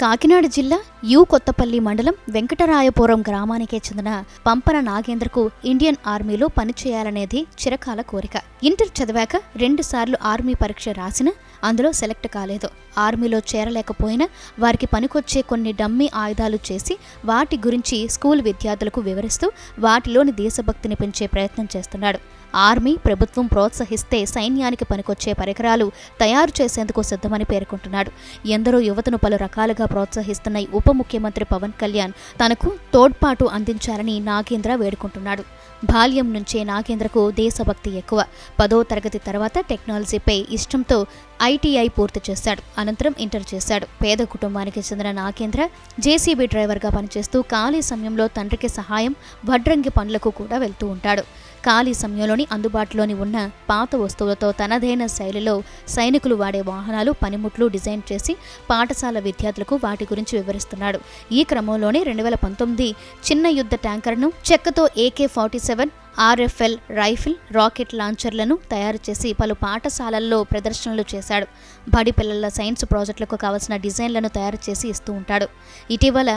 కాకినాడ జిల్లా యు కొత్తపల్లి మండలం వెంకటరాయపురం గ్రామానికే చెందిన పంపన నాగేంద్రకు ఇండియన్ ఆర్మీలో పనిచేయాలనేది చిరకాల కోరిక. ఇంటర్ చదివాక రెండుసార్లు ఆర్మీ పరీక్ష రాసిన అందులో సెలెక్ట్ కాలేదు. ఆర్మీలో చేరలేకపోయినా వారికి పనికొచ్చే కొన్ని డమ్మీ ఆయుధాలు చేసి వాటి గురించి స్కూల్ విద్యార్థులకు వివరిస్తూ వాటిలోని దేశభక్తిని పెంచే ప్రయత్నం చేస్తున్నాడు. ఆర్మీ ప్రభుత్వం ప్రోత్సహిస్తే సైన్యానికి పనికొచ్చే పరికరాలు తయారు చేసేందుకు సిద్ధమని పేర్కొంటున్నాడు. ఎందరో యువతను పలు రకాలుగా ప్రోత్సహిస్తున్న ఉప ముఖ్యమంత్రి పవన్ కళ్యాణ్ తనకు తోడ్పాటు అందించాలని నాగేంద్ర వేడుకుంటున్నాడు. బాల్యం నుంచే నాగేంద్రకు దేశభక్తి ఎక్కువ. పదో తరగతి తర్వాత టెక్నాలజీపై ఇష్టంతో ఐటీఐ పూర్తి చేశాడు. అనంతరం ఇంటర్ చేశాడు. పేద కుటుంబానికి చెందిన నాగేంద్ర జేసీబీ డ్రైవర్గా పనిచేస్తూ ఖాళీ సమయంలో తండ్రికి సహాయం వడ్రంగి పనులకు కూడా వెళ్తూ ఉంటాడు. ఖాళీ సమయంలోని అందుబాటులోని ఉన్న పాత వస్తువులతో తనదైన శైలిలో సైనికులు వాడే వాహనాలు పనిముట్లు డిజైన్ చేసి పాఠశాల విద్యార్థులకు వాటి గురించి వివరిస్తున్నాడు. ఈ క్రమంలోనే రెండు వేల పంతొమ్మిది చిన్న యుద్ధ ట్యాంకర్ను చెక్కతో AK forty seven RFL rifle rocket లాంచర్లను తయారు చేసి పలు పాఠశాలల్లో ప్రదర్శనలు చేశాడు. బడి పిల్లల సైన్స్ ప్రాజెక్టులకు కావలసిన డిజైన్లను తయారు చేసి ఇస్తూ ఉంటాడు. ఇటీవల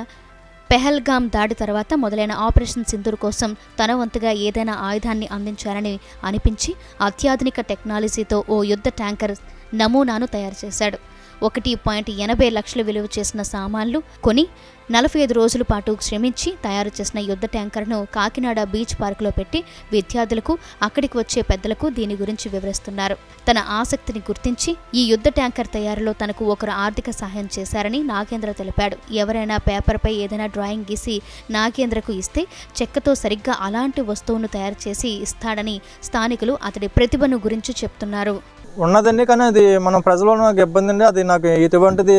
పెహల్గామ్ దాడి తర్వాత మొదలైన ఆపరేషన్ సింధూర్ కోసం తన వంతుగా ఏదైనా ఆయుధాన్ని అందించాలని అనిపించి అత్యాధునిక టెక్నాలజీతో ఓ యుద్ధ ట్యాంకర్ నమూనాను తయారు చేశాడు. ఒకటి పాయింట్ ఎనభై లక్షలు విలువ చేసిన సామాన్లు కొని నలభై ఐదు రోజుల పాటు శ్రమించి తయారు చేసిన యుద్ధ ట్యాంకర్ను కాకినాడ బీచ్ పార్కులో పెట్టి విద్యార్థులకు అక్కడికి వచ్చే పెద్దలకు దీని గురించి వివరిస్తున్నారు. తన ఆసక్తిని గుర్తించి ఈ యుద్ధ ట్యాంకర్ తయారీలో తనకు ఒకరు ఆర్థిక సహాయం చేశారని నాగేంద్ర తెలిపాడు. ఎవరైనా పేపర్పై ఏదైనా డ్రాయింగ్ గీసి నాగేంద్రకు ఇస్తే చెక్కతో సరిగ్గా అలాంటి వస్తువును తయారు చేసి ఇస్తాడని స్థానికులు అతడి ప్రతిభను గురించి చెప్తున్నారు. ఉన్నదండి కానీ అది మన ప్రజల్లో నాకు ఇబ్బంది అండి. అది నాకు ఎటువంటిది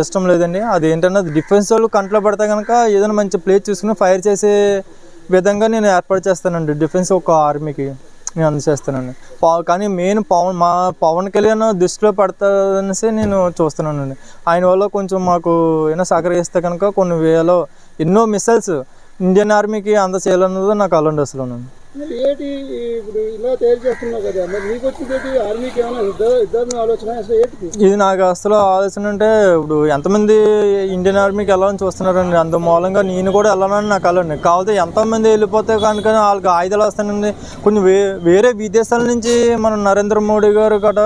ఇష్టం లేదండి. అది ఏంటంటే అది డిఫెన్స్ వాళ్ళు కంట్లో పడితే కనుక ఏదైనా మంచి ప్లేస్ చూసుకుని ఫైర్ చేసే విధంగా నేను ఏర్పాటు చేస్తానండి. డిఫెన్స్ ఒక ఆర్మీకి నేను అందచేస్తానండి కానీ మెయిన్ పవన్ మా పవన్ కళ్యాణ్ దృష్టిలో పడతాదనేసి నేను చూస్తున్నానండి. ఆయన వల్ల కొంచెం మాకు ఏమైనా సహకరిస్తే కనుక కొన్ని వేలో ఎన్నో మిసైల్స్ ఇండియన్ ఆర్మీకి అందచేయాలన్నది నాకు అలండి అసలు మరి ఏంటి ఇప్పుడు ఇలా తయారు చేస్తున్నావు కదా మరి నీకు వచ్చింది ఆర్మీకి ఏమైనా ఇద్దరు ఇద్దరు ఆలోచన అసలు ఏంటి ఇది నాకు అసలు ఆలోచన అంటే ఇప్పుడు ఎంతమంది ఇండియన్ ఆర్మీకి వెళ్ళాలని చూస్తున్నారండి. అందు మూలంగా నేను కూడా వెళ్ళాలని నాకు వెళ్ళండి కాకపోతే ఎంతమంది వెళ్ళిపోతే కనుక వాళ్ళకి ఆయుధాలు వస్తానండి కొన్ని వే వేరే విదేశాల నుంచి మన నరేంద్ర మోడీ గారు గట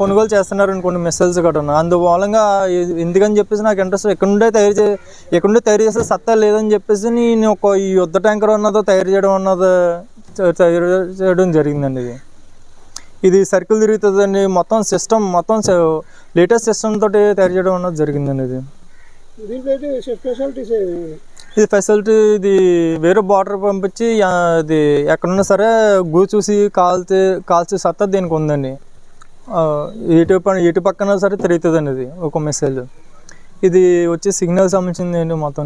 కొనుగోలు చేస్తున్నారండి కొన్ని మిసైల్స్ గట అందు మూలంగా ఎందుకని చెప్పేసి నాకు ఇంట్రెస్ట్ ఎక్కడుండే తయారు చే ఎక్కడుండే తయారు చేసే సత్తా లేదని చెప్పేసి నేను ఒక ఈ యుద్ధ ట్యాంకర్ ఉన్నదో తయారు చేయడం ఉన్నదో చేయడం జరిగిందండి ఇది. ఇది సర్కిల్ తిరుగుతుందండి. మొత్తం సిస్టమ్ మొత్తం లేటెస్ట్ సిస్టమ్ తోటి తయారు చేయడం అన్నది జరిగిందండి ఇది. ఇది ఫెసిలిటీ ఇది వేరే బార్డర్ పంపించి ఇది ఎక్కడున్నా సరే గూ చూసి కాల్చి కాల్చి సత్తా దీనికి ఉందండి. ఎటు ఎటు పక్కన సరే తిరుగుతుందండి ఇది ఒక మెసేజ్. ఇది వచ్చి సిగ్నల్ సంబంధించింది ఏంటి మొత్తం